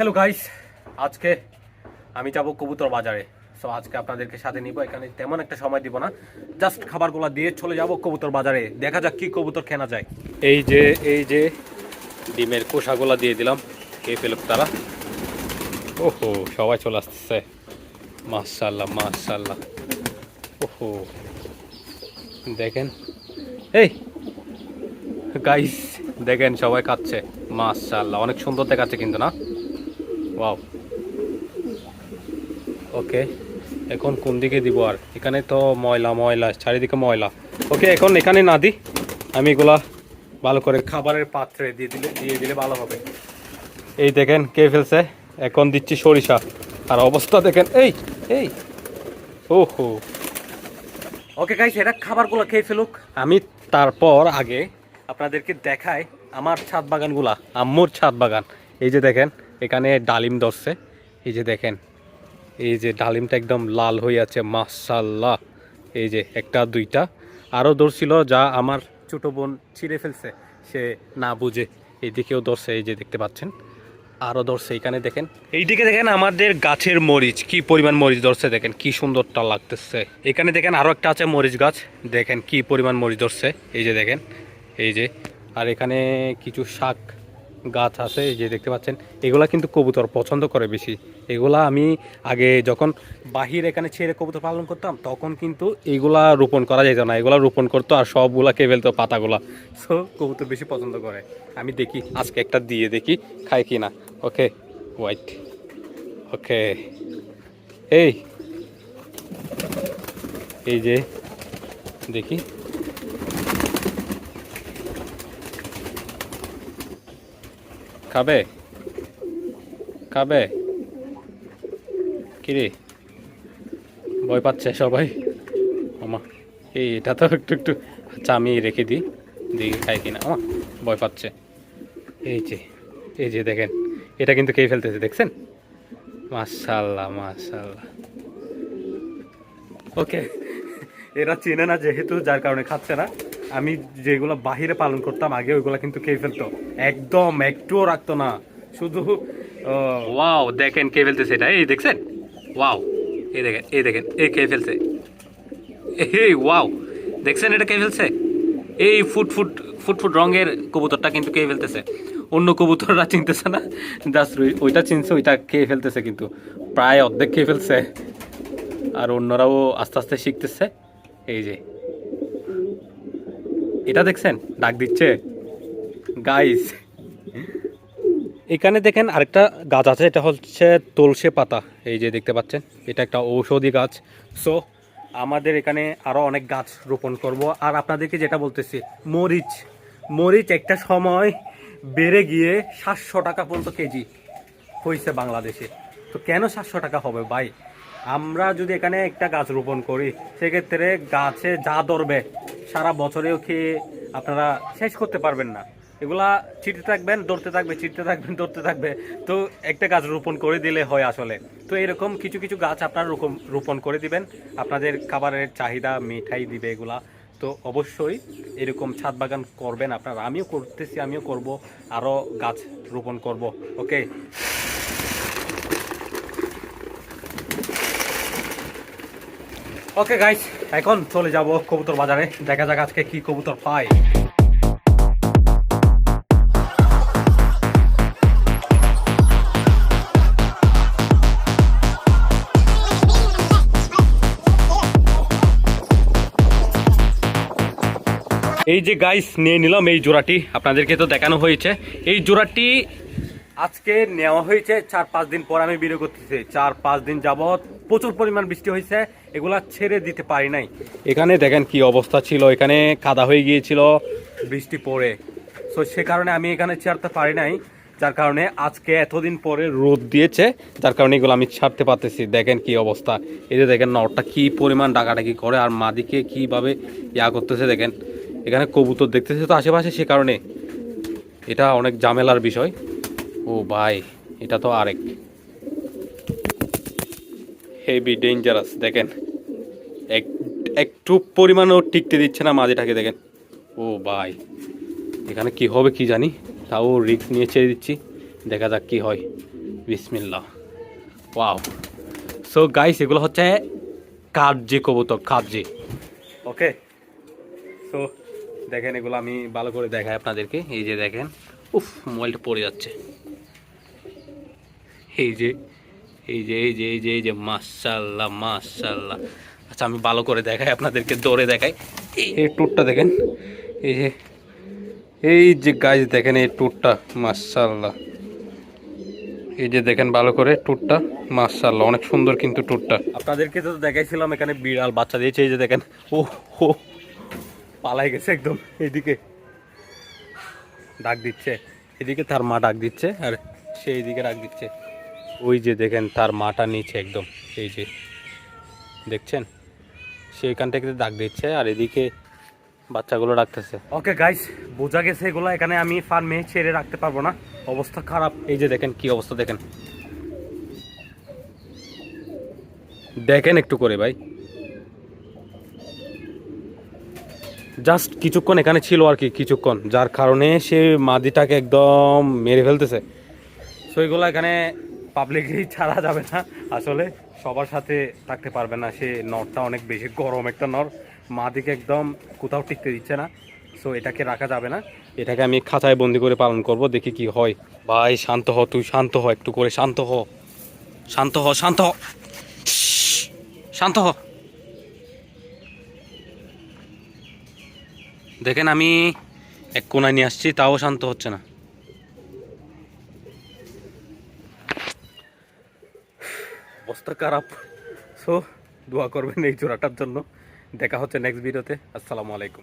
Hello guys আজকে আমি যাব কবুতর বাজারে। সো আজকে আপনাদেরকে সাথে নিব। এখানে তেমন একটা সময় দিব না। জাস্ট খাবারগুলো দিয়ে চলে যাব কবুতর বাজারে। দেখা যাক কি কবুতর কেনা যায়। এই যে এই যে ডিমের কোষাগুলা দিয়ে দিলাম। কে ফেলুক তারা। ওহো, সবাই চলে আসতেছে। মাশাল্লাহ মাশাল্লাহ ওহো। দেখেন। এই গাইস দেখেন, সবাই খাচ্ছে মাশাআল্লাহ, অনেক সুন্দর দেখাচ্ছে কিন্তু, না? ওয়াও ওকে এখন কোন দিকে দিব আর? এখানে তো ময়লা ময়লা, চারিদিকে ময়লা। ওকে এখন এখানে না দিই আমি এগুলা ভালো করে খাবারের পাত্রে দিয়ে দিলে দিয়ে দিলে ভালো হবে। এই দেখেন কে ফেলছে? এখন দিচ্ছি সরিষা। আর অবস্থা দেখেন, এই এই। ওহো। ওকে গাইস এটা খাবারগুলো খেয়ে ফেলুক। আমি তারপর আগে আপনাদেরকে দেখাই আমার ছাদ বাগানগুলা, আম্মুর ছাদ বাগান। এই যে দেখেন এখানে ডালিম ধরছে। এই যে দেখেন, এই যে ডালিমটা একদম লাল হয়ে আছে মাশাল্লাহ এই যে একটা, দুইটা। আরও ধরছিল যা আমার ছোটো বোন ছিঁড়ে ফেলছে, সে না বুঝে। এইদিকেও ধরছে, এই যে দেখতে পাচ্ছেন। আরও ধরছে, এখানে দেখেন। এইদিকে দেখেন আমাদের গাছের মরিচ, কি পরিমাণ মরিচ ধরছে দেখেন, কি সুন্দরটা লাগতেছে। এখানে দেখেন আরও একটা আছে মরিচ গাছ, দেখেন কি পরিমাণ মরিচ ধরছে। এই যে দেখেন, এই যে। আর এখানে কিছু শাক গাছ আছে, এই যে দেখতে পাচ্ছেন, এগুলা কিন্তু কবুতর পছন্দ করে বেশি। এগুলা আমি আগে যখন বাহির এখানে ছেড়ে কবুতর পালন করতাম, তখন কিন্তু এগুলা রোপণ করা যেত না। এগুলা রোপণ করতো আর সবগুলা কে ফেলতো পাতাগুলা। সো কবুতর বেশি পছন্দ করে। আমি দেখি, আজকে একটা দিয়ে দেখি, খায় কি না ওকে হোয়াইট ওকে এই এই যে, দেখি। খাবে? খাবে? কিরে? ভয় পাচ্ছে সবাই। আমা এই এটা তো একটু একটু আচ্ছা আমি রেখে দিই। দেখি খাই কিনা। আমা ভয় পাচ্ছে। এই যে এই যে দেখেন, এটা কিন্তু খেয়ে ফেলতেছে, দেখছেন? মাশাল্লাহ মাশাল্লাহ। ওকে। এরা চেনে না যেহেতু, যার কারণে খাচ্ছে না। আমি যেগুলো বাহিরে পালন করতাম, আগে ওইগুলো কিন্তু খেয়ে ফেলতো। একদম একটুও রাখতো না। শুধু ওয়াও, দেখেন কে ফেলতেছে এটা। এই দেখছেন? ওয়াও, এই দেখেন এই দেখেন, এই খেয়ে ফেলছে। এই, ওয়াও, দেখছেন এটা কে ফেলছে? এই ফুট ফুট ফুট ফুট রঙের কবুতরটা কিন্তু কে ফেলতেছে। অন্য কবুতররা চিনতেছে না। জাস্ট ওইটা চিনছে, ওইটা খেয়ে ফেলতেছে কিন্তু। প্রায় অর্ধেক খেয়ে ফেলছে। আর অন্যরাও আস্তে আস্তে শিখতেছে। এই যে এটা দেখছেন? ডাক দিচ্ছে। গাইস এখানে দেখেন আরেকটা গাছ আছে, এটা হচ্ছে তুলসে পাতা। এই যে দেখতে পাচ্ছেন, এটা একটা ঔষধি গাছ। সো আমাদের এখানে আরও অনেক গাছ রোপণ করব। আর আপনাদেরকে যেটা বলতেছি, মরিচ। মরিচ একটা সময় বেড়ে গিয়ে সাতশো টাকা পর্যন্ত কেজি হয়েছে বাংলাদেশে। তো কেন সাতশো টাকা হবে ভাই? আমরা যদি এখানে একটা গাছ রোপণ করি, সেক্ষেত্রে গাছে যা ধরবে, সারা বছরেও খেয়ে আপনারা শেষ করতে পারবেন না? এগুলা ছিটতে থাকবেন, ধরতে থাকবে, ছিটতে থাকবেন, ধরতে থাকবে। তো একটা গাছ রোপণ করে দিলে হয় আসলে। তো এরকম কিছু কিছু গাছ আপনারা রোপণ রোপণ করে দিবেন। আপনাদের খাবারের চাহিদা মিঠাই দিবে এগুলা। তো অবশ্যই এরকম ছাদ বাগান করবেন আপনারা। আমিও করতেছি, আমিও করব, আরও গাছ রোপণ করব। ওকে ওকে গাইস এখন চলে যাব কবুতর বাজারে। দেখা যাক আজকে কি কবুতর পাই এই যে গাইস নিয়ে নিলাম এই জোড়াটি। আপনাদেরকে তো দেখানো হয়েছে। এই জোড়াটি আজকে নেওয়া হয়েছে, চার পাঁচ দিন পর আমি বিরো করতেছি। চার পাঁচ দিন যাবৎ প্রচুর পরিমাণ বৃষ্টি হয়েছে, এগুলা ছেড়ে দিতে পারি নাই। এখানে দেখেন কি অবস্থা ছিল, এখানে কাদা হয়ে গিয়েছিল বৃষ্টি পড়ে। সো সে কারণে আমি এখানে ছাড়তে পারি নাই, যার কারণে আজকে এতদিন পরে রোদ দিয়েছে, যার কারণে এগুলো আমি ছাড়তে পারতেছি। দেখেন কি অবস্থা। এই যে দেখেন নটটা কি পরিমাণ ডাকাডাকি করে, আর মাদিকে কীভাবে ইয়া করতেছে দেখেন। এখানে কবুতর দেখতেছে তো আশেপাশে সে কারণে। এটা অনেক ঝামেলার বিষয়। ও ভাই, এটা তো আরেক। হেভি ডেঞ্জারাস দেখেন। এক, একটু পরিমাণও টিকতে দিচ্ছে না মাঝেটাকে, দেখেন। ও ভাই, এখানে কি হবে কি জানি? তাও রিস্ক নিয়ে ছেড়ে দিচ্ছি। দেখা যাক কি হয়। বিসমিল্লা ওয়াও সো গাইস এগুলো হচ্ছে কাবজি কবুতর, কাবজি। ওকে সো দেখেন এগুলো আমি ভালো করে দেখাই আপনাদেরকে। এই যে দেখেন, উফ মোবাইলটা পড়ে যাচ্ছে। এই যে এই যে এই যে এই যে এই যে মাশাল্লাহ মাশাল্লাহ আচ্ছা আমি ভালো করে দেখাই, আপনাদেরকে দৌড়ে দেখাই। এই- ট্যুরটা দেখেন, এই যে এই যে গাছ দেখেন এই ট্যুরটা মাশাল্লাহ এই যে দেখেন ভালো করে ট্যুরটা মাশাল্লাহ অনেক সুন্দর কিন্তু ট্যুরটা আপনাদেরকে তো দেখাইছিলাম, এখানে বিড়াল বাচ্চা দিয়েছে, এই যে দেখেন, ও হো পালাই গেছে একদম, এইদিকে। ডাক দিচ্ছে, এদিকে তার মা ডাক দিচ্ছে, আর সে এইদিকে ডাক দিচ্ছে। ওই যে দেখেন তার মাটা নিচে একদম এই যে। দেখছেন? সে এখান থেকে ডাক দিচ্ছে আর এদিকে বাচ্চাগুলো রাখতেছে। ওকে গাইস বোঝা গেছে এগুলো এখানে আমি ফার্মে ছেড়ে রাখতে পারব না। অবস্থা খারাপ। এই যে দেখেন কি অবস্থা দেখেন। দেখেন একটু করে ভাই। জাস্ট কিছুক্ষণ এখানে ছিল আর কি কিছুক্ষণ। যার কারণে সে মাদিটাকে একদম মেরে ফেলতেছে। সো এগুলো এখানে পাবলিকলি ছাড়া যাবে না। আসলে সবার সাথে থাকতে পারবে না। সে নরটা অনেক বেশি গরম একটা নর। মাদিকে একদম কোথাও টিকতে দিচ্ছে না। সো এটাকে রাখা যাবে না। এটাকে আমি খাঁচায় বন্দি করে পালন করব, দেখি কি হয়। ভাই, শান্ত হ, তুই শান্ত হ, একটু করে শান্ত হ। শান্ত হ শান্ত হ। শান্ত হ দেখেন আমি এক কোনায় নিয়ে আসছি তাও শান্ত হচ্ছে না অবস্থা খারাপ। সো দোয়া করবেন এই চূড়াটার জন্য। দেখা হচ্ছে নেক্সট ভিডিওতে আসসালামু আলাইকুম।